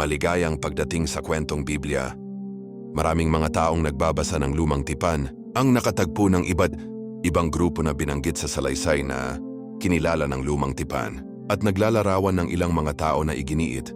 Maligayang pagdating sa kwentong Biblia. Maraming mga taong nagbabasa ng lumang tipan ang nakatagpo ng iba't ibang grupo na binanggit sa salaysay na kinilala ng lumang tipan at naglalarawan ng ilang mga tao na iginiit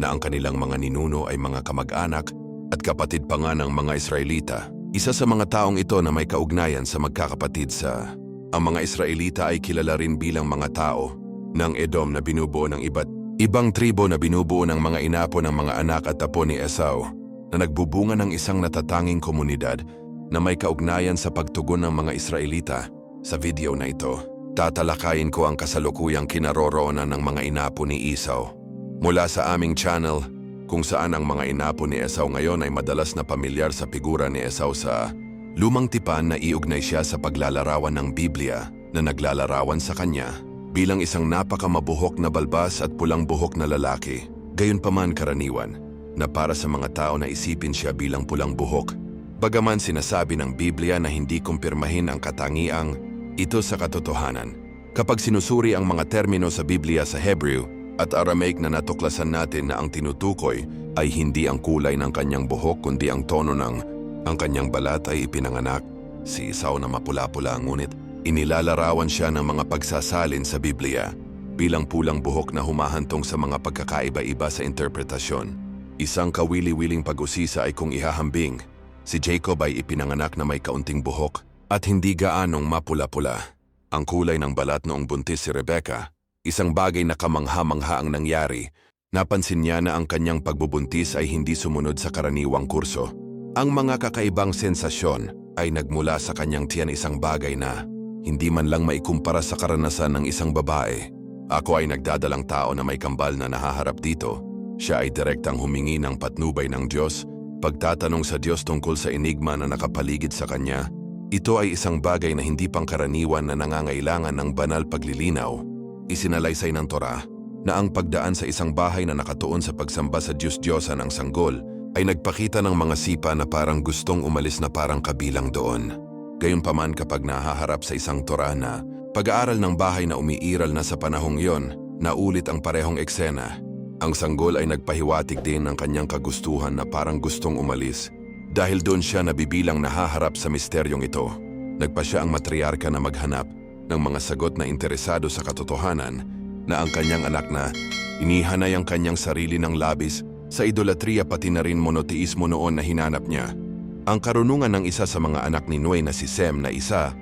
na ang kanilang mga ninuno ay mga kamag-anak at kapatid pa nga ng mga Israelita. Isa sa mga taong ito na may kaugnayan sa magkakapatid sa ang mga Israelita ay kilala rin bilang mga tao ng Edom na binubuo ng iba't ibang tribo na binubuo ng mga inapo ng mga anak at apo ni Esau na nagbubunga ng isang natatanging komunidad na may kaugnayan sa pagtugon ng mga Israelita. Sa video na ito, tatalakayin ko ang kasalukuyang kinaroroonan ng mga inapo ni Esau. Mula sa aming channel, kung saan ang mga inapo ni Esau ngayon ay madalas na pamilyar sa figura ni Esau sa lumang tipan na iugnay siya sa paglalarawan ng Biblia na naglalarawan sa kanya bilang isang napakamabuhok na balbas at pulang buhok na lalaki. Gayunpaman karaniwan na para sa mga tao na isipin siya bilang pulang buhok. Bagaman sinasabi ng Biblia na hindi kumpirmahin ang katangiang ito sa katotohanan. Kapag sinusuri ang mga termino sa Biblia sa Hebrew at Aramaic na natuklasan natin na ang tinutukoy ay hindi ang kulay ng kanyang buhok kundi ang tono ng ang kanyang balat ay ipinanganak. Si Esau na mapula-pula ngunit inilalarawan siya ng mga pagsasalin sa Biblia bilang pulang buhok na humahantong sa mga pagkakaiba-iba sa interpretasyon. Isang kawili-wiling pag-usisa ay kung ihahambing, si Jacob ay ipinanganak na may kaunting buhok at hindi gaanong mapula-pula. Ang kulay ng balat noong buntis si Rebecca, isang bagay na kamangha-mangha ang nangyari. Napansin niya na ang kanyang pagbubuntis ay hindi sumunod sa karaniwang kurso. Ang mga kakaibang sensasyon ay nagmula sa kanyang tiyan isang bagay na hindi man lang maikumpara sa karanasan ng isang babae. Ako ay nagdadalang tao na may kambal na nahaharap dito. Siya ay direktang humingi ng patnubay ng Diyos, pagtatanong sa Diyos tungkol sa enigma na nakapaligid sa kanya. Ito ay isang bagay na hindi pangkaraniwan na nangangailangan ng banal paglilinaw. Isinalaysay ng Torah na ang pagdaan sa isang bahay na nakatuon sa pagsamba sa Diyos-Diyosan ng sanggol ay nagpakita ng mga sipa na parang gustong umalis na parang kabilang doon. Gayunpaman kapag nahaharap sa isang Torah na pag-aaral ng bahay na umiiral na sa panahong yon, naulit ang parehong eksena. Ang sanggol ay nagpahiwatig din ng kanyang kagustuhan na parang gustong umalis. Dahil doon siya nabibilang nahaharap sa misteryong ito, nagpa siya ang matriarka na maghanap ng mga sagot na interesado sa katotohanan na ang kanyang anak na inihanay ang kanyang sarili ng labis sa idolatriya pati na rin monoteismo noon na hinanap niya. Ang karunungan ng isa sa mga anak ni Noe na si Sem na isa,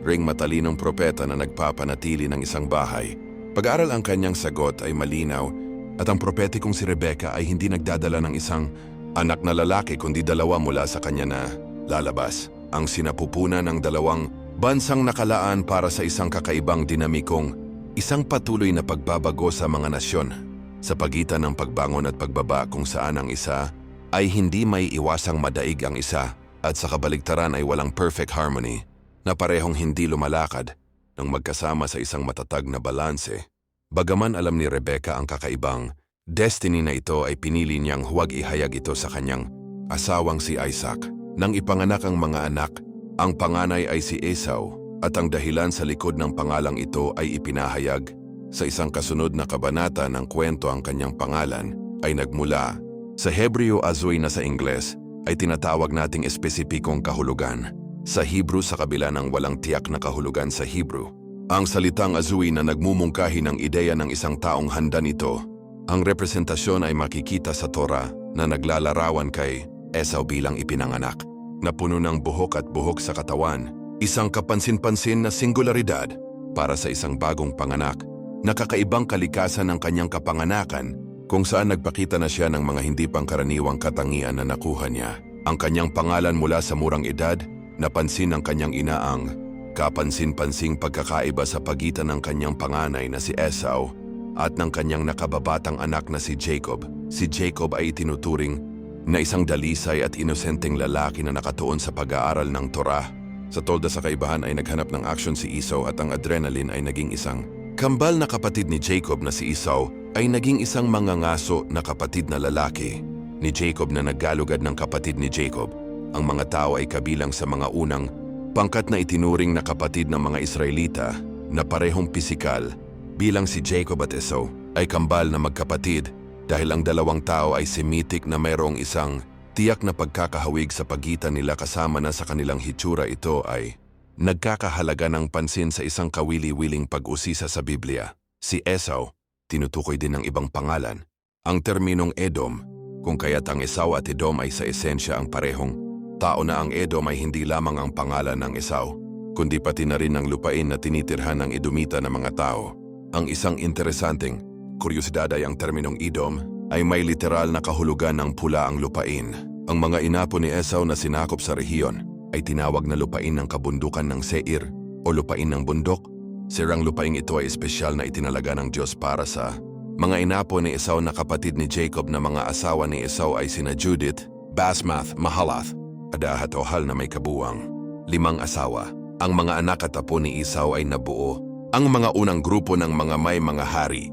ring matalinong propeta na nagpapanatili ng isang bahay. Pag-aral ang kanyang sagot ay malinaw at ang propetikong si Rebecca ay hindi nagdadala ng isang anak na lalaki kundi dalawa mula sa kanya na lalabas. Ang sinapupunan ng dalawang bansang nakalaan para sa isang kakaibang dinamikong isang patuloy na pagbabago sa mga nasyon sa pagitan ng pagbangon at pagbaba kung saan ang isa ay hindi may iwasang madaig ang isa at sa kabaligtaran ay walang perfect harmony na parehong hindi lumalakad nang magkasama sa isang matatag na balanse. Bagaman alam ni Rebecca ang kakaibang destiny na ito ay pinili niyang huwag ihayag ito sa kanyang asawang si Isaac. Nang ipanganak ang mga anak, ang panganay ay si Esau at ang dahilan sa likod ng pangalang ito ay ipinahayag sa isang kasunod na kabanata ng kwento ang kanyang pangalan ay nagmula sa Hebreo Azoy na sa Ingles ay tinatawag nating espesipikong kahulugan. Sa Hebrew sa kabila ng walang tiyak na kahulugan sa Hebrew. Ang salitang Azui na nagmumungkahi ng ideya ng isang taong handa nito. Ang representasyon ay makikita sa Torah na naglalarawan kay Esau bilang ipinanganak, na puno ng buhok at buhok sa katawan, isang kapansin-pansin na singularidad para sa isang bagong panganak, nakakaibang kalikasan ng kanyang kapanganakan kung saan nagpakita na siya ng mga hindi pangkaraniwang katangian na nakuha niya. Ang kanyang pangalan mula sa murang edad, napansin ng kanyang ina ang kapansin-pansing pagkakaiba sa pagitan ng kanyang panganay na si Esau at ng kanyang nakababatang anak na si Jacob. Si Jacob ay itinuturing na isang dalisay at inosenteng lalaki na nakatuon sa pag-aaral ng Torah. Sa tolda sa kaibahan ay naghanap ng aksyon si Esau at ang adrenaline ay naging isang kambal na kapatid ni Jacob na si Esau ay naging isang mangangaso na kapatid na lalaki ni Jacob na naggalugad ng kapatid ni Jacob. Ang mga tao ay kabilang sa mga unang pangkat na itinuring na kapatid ng mga Israelita na parehong pisikal bilang si Jacob at Esau ay kambal na magkapatid dahil ang dalawang tao ay Semitic na mayroong isang tiyak na pagkakahawig sa pagitan nila kasama na sa kanilang hitsura ito ay nagkakahalaga ng pansin sa isang kawili-wiling pag-usisa sa Biblia. Si Esau, tinutukoy din ng ibang pangalan. Ang terminong Edom, kung kaya't ang Esau at Edom ay sa esensya ang parehong tao na ang Edom ay hindi lamang ang pangalan ng Esau, kundi pati na rin ang lupain na tinitirhan ng Edomita ng mga tao. Ang isang interesanteng kuryosidad ay ang terminong Edom ay may literal na kahulugan ng pula ang lupain. Ang mga inapo ni Esau na sinakop sa rehiyon ay tinawag na lupain ng kabundukan ng Seir o lupain ng bundok. Sirang lupaing ito ay espesyal na itinalaga ng Diyos para sa mga inapo ni Esau na kapatid ni Jacob na mga asawa ni Esau ay sina Judith, Basmath, Mahalath, Adahat o Hal na may kabuwang. Limang asawa. Ang mga anak at apo ni Esau ay nabuo ang mga unang grupo ng mga may mga hari.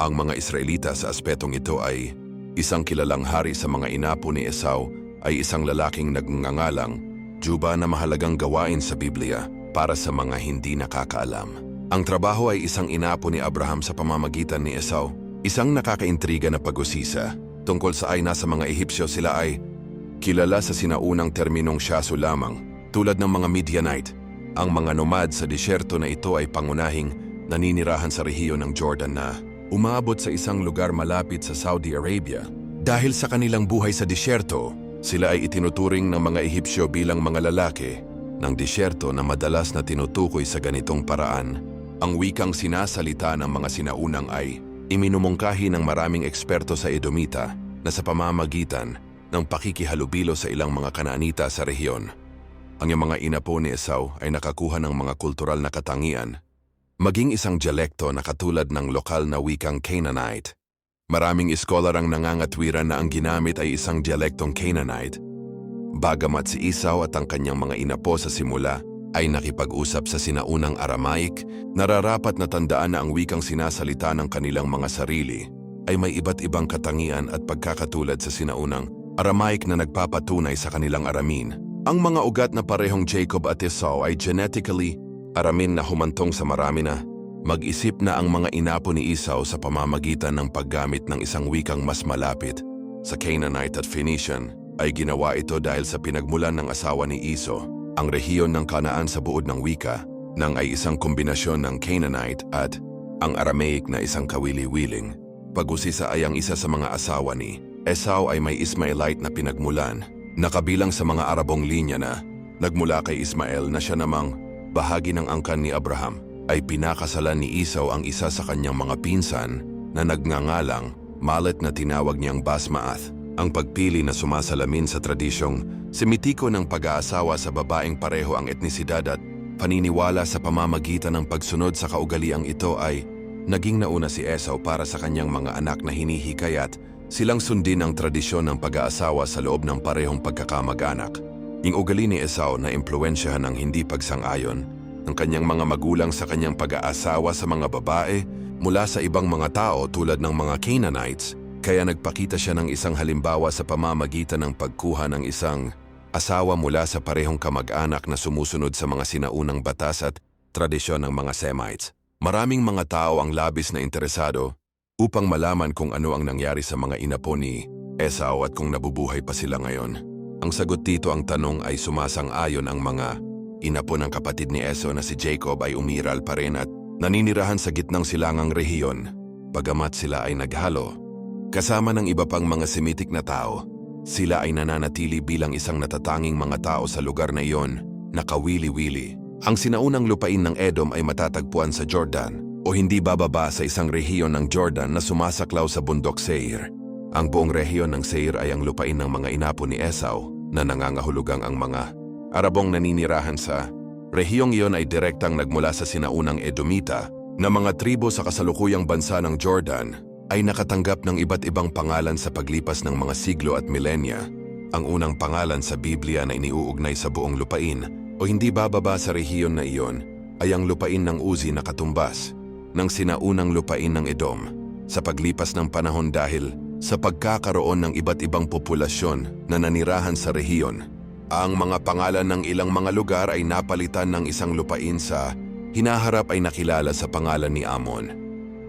Ang mga Israelita sa aspetong ito ay isang kilalang hari sa mga inapo ni Esau ay isang lalaking nagngangalang Juba na mahalagang gawain sa Biblia para sa mga hindi nakakaalam. Ang trabaho ay isang inapo ni Abraham sa pamamagitan ni Esau, isang nakakaintriga na pag-usisa. Tungkol sa ay nasa mga Ehipsyo sila ay kilala sa sinaunang terminong Shasu lamang, tulad ng mga Midianite. Ang mga nomad sa disyerto na ito ay pangunahing naninirahan sa rehiyon ng Jordan na umabot sa isang lugar malapit sa Saudi Arabia. Dahil sa kanilang buhay sa disyerto, sila ay itinuturing ng mga Ehipsyo bilang mga lalaki ng disyerto na madalas na tinutukoy sa ganitong paraan. Ang wikang sinasalita ng mga sinaunang ay iminumungkahi ng maraming eksperto sa Edomita na sa pamamagitan ng pakikihalubilo sa ilang mga kanaanita sa rehiyon. Ang mga inapo ni Esau ay nakakuha ng mga kultural na katangian, maging isang dialekto na katulad ng lokal na wikang Canaanite. Maraming iskolar ang nangangatwiran na ang ginamit ay isang dialektong Canaanite. Bagamat si Esau at ang kanyang mga inapo sa simula ay nakipag-usap sa sinaunang Aramaic, nararapat na tandaan na ang wikang sinasalita ng kanilang mga sarili ay may iba't ibang katangian at pagkakatulad sa sinaunang Aramaic na nagpapatunay sa kanilang Aramin. Ang mga ugat na parehong Jacob at Esau ay genetically Aramin na humantong sa marami na mag-isip na ang mga inapo ni Esau sa pamamagitan ng paggamit ng isang wikang mas malapit sa Canaanite at Phoenician ay ginawa ito dahil sa pinagmulan ng asawa ni Iso, ang rehiyon ng Kanaan sa buod ng wika, nang ay isang kombinasyon ng Canaanite at ang Aramaic na isang kawili-wiling. Pag-usisa ay ang isa sa mga asawa ni Esau ay may Ismaelite na pinagmulan, nakabilang sa mga Arabong linya na nagmula kay Ismael na siya namang bahagi ng angkan ni Abraham ay pinakasalan ni Esau ang isa sa kanyang mga pinsan na nagngangalang Malet na tinawag niyang Basmaath, ang pagpili na sumasalamin sa tradisyong semitiko ng pag-aasawa sa babaeng pareho ang etnisidad at paniniwala sa pamamagitan ng pagsunod sa kaugaliang ito ay naging nauna si Esau para sa kanyang mga anak na hinihikayat silang sundin ang tradisyon ng pag-aasawa sa loob ng parehong pagkakamag-anak. Yung ugali ni Esau na impluensyahan ng hindi pagsang-ayon ng kanyang mga magulang sa kanyang pag-aasawa sa mga babae mula sa ibang mga tao tulad ng mga Canaanites, kaya nagpakita siya ng isang halimbawa sa pamamagitan ng pagkuha ng isang asawa mula sa parehong kamag-anak na sumusunod sa mga sinaunang batas at tradisyon ng mga Semites. Maraming mga tao ang labis na interesado upang malaman kung ano ang nangyari sa mga inapo ni Esau at kung nabubuhay pa sila ngayon. Ang sagot dito ang tanong ay sumasang-ayon ang mga inapo ng kapatid ni Esau na si Jacob ay umiral pa rin at naninirahan sa gitnang silangang rehiyon, bagamat sila ay naghalo. Kasama ng iba pang mga Semitic na tao, sila ay nananatili bilang isang natatanging mga tao sa lugar na iyon na kawili-wili. Ang sinaunang lupain ng Edom ay matatagpuan sa Jordan o hindi bababa sa isang rehiyon ng Jordan na sumasaklaw sa bundok Seir. Ang buong rehiyon ng Seir ay ang lupain ng mga inapo ni Esau na nangangahulugang ang mga Arabong naninirahan sa rehiyong iyon ay direktang nagmula sa sinaunang Edomita na mga tribo sa kasalukuyang bansa ng Jordan ay nakatanggap ng iba't ibang pangalan sa paglipas ng mga siglo at milenya. Ang unang pangalan sa Biblia na iniuugnay sa buong lupain o hindi bababa sa rehiyon na iyon ay ang lupain ng Uzi na katumbas ng sinaunang lupain ng Edom sa paglipas ng panahon dahil sa pagkakaroon ng iba't ibang populasyon na nanirahan sa rehiyon. Ang mga pangalan ng ilang mga lugar ay napalitan ng isang lupain sa hinaharap ay nakilala sa pangalan ni Amon.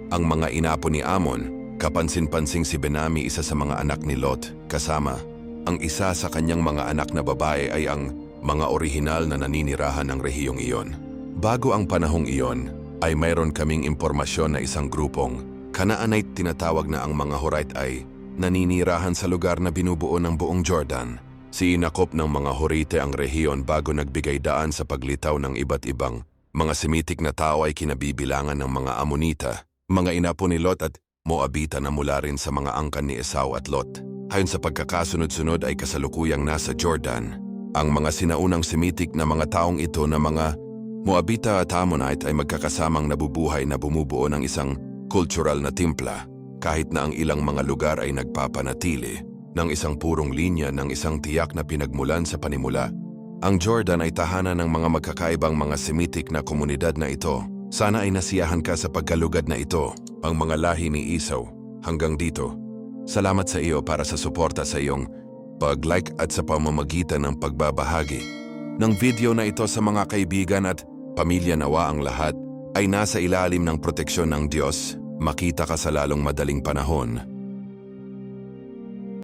Ang mga inapo ni Amon Kapansin-pansing si Benami isa sa mga anak ni Lot, kasama. Ang isa sa kanyang mga anak na babae ay ang mga orihinal na naninirahan ng rehiyong iyon. Bago ang panahong iyon, ay mayroon kaming impormasyon na isang grupong Kanaanite tinatawag na ang mga Horite ay naninirahan sa lugar na binubuo ng buong Jordan. Siinakop ng mga Horite ang rehiyon bago nagbigay daan sa paglitaw ng iba't ibang mga Semitic na tao ay kinabibilangan ng mga Amonita, mga inapo ni Lot at Moabita na mula rin sa mga angkan ni Esau at Lot. Ayon sa pagkakasunod-sunod ay kasalukuyang nasa Jordan. Ang mga sinaunang Semitic na mga taong ito na mga Moabita at Ammonite ay magkakasamang nabubuhay na bumubuo ng isang cultural na timpla kahit na ang ilang mga lugar ay nagpapanatili ng isang purong linya ng isang tiyak na pinagmulan sa panimula. Ang Jordan ay tahanan ng mga magkakaibang mga Semitic na komunidad na ito. Sana ay nasiyahan ka sa pagkalugad na ito, ang mga lahi ni Isaw. Hanggang dito, salamat sa iyo para sa suporta sa iyong pag-like at sa pamamagitan ng pagbabahagi. Ng video na ito sa mga kaibigan at pamilya nawa ang lahat ay nasa ilalim ng proteksyon ng Diyos, makita ka sa lalong madaling panahon